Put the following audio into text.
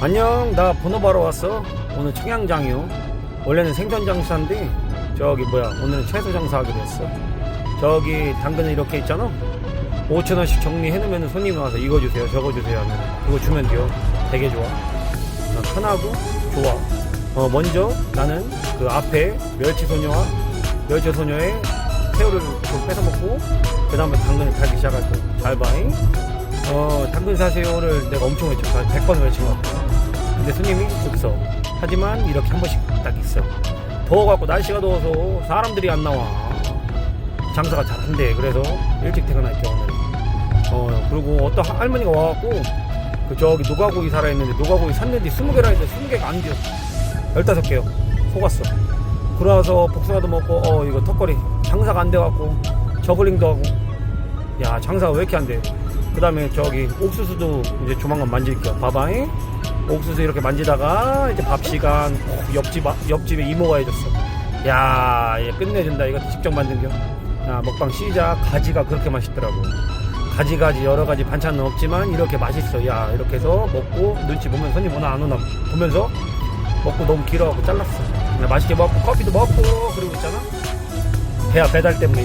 안녕 나 번호 바로 왔어. 오늘 청양장이요. 원래는 생선 장사인데 저기 뭐야 오늘은 채소 장사하기로 했어. 저기 당근은 이렇게 있잖아. 5천원씩 정리해 놓으면 손님이 와서 이거 주세요 저거 주세요 하면 그거 주면 돼요. 되게 좋아. 어, 편하고 좋아. 어 먼저 나는 그 앞에 멸치 소녀와 멸치 소녀의 새우를 좀 뺏어 먹고 그 다음에 당근을 팔기 시작할 거야. 잘 봐잉. 어 당근 사세요를 내가 엄청 외쳤어 100번 외친 것 같아 근데 손님이 없어. 하지만 이렇게 한 번씩 딱 있어. 더워갖고 날씨가 더워서 사람들이 안 나와. 장사가 잘 안 돼. 그래서 일찍 퇴근할게 오늘. 어 그리고 어떤 할머니가 와갖고 그 저기 노가고기 살아 있는데 노가고기 샀는데 20개라 했는데 20개가 안 돼. 15개요. 속았어. 그러서 복숭아도 먹고 어 이거 턱걸이 장사가 안 돼갖고 저글링도 하고 야 장사가 왜 이렇게 안 돼? 그 다음에 저기 옥수수도 이제 조만간 만질게요. 봐봐 잉. 옥수수 이렇게 만지다가 이제 밥 시간 어, 옆집 아- 옆집에 이모가 해줬어. 야, 얘 끝내준다. 이거 직접 만든 겨. 야, 먹방 시작. 가지가 그렇게 맛있더라고. 가지 가지 여러 가지 반찬은 없지만 이렇게 맛있어. 야, 이렇게 해서 먹고 눈치 보면 손님 오나 안 오나 보면서 먹고 너무 길어갖고 잘랐어. 맛있게 먹고 커피도 먹고 그리고 있잖아. 배야 배달 때문에.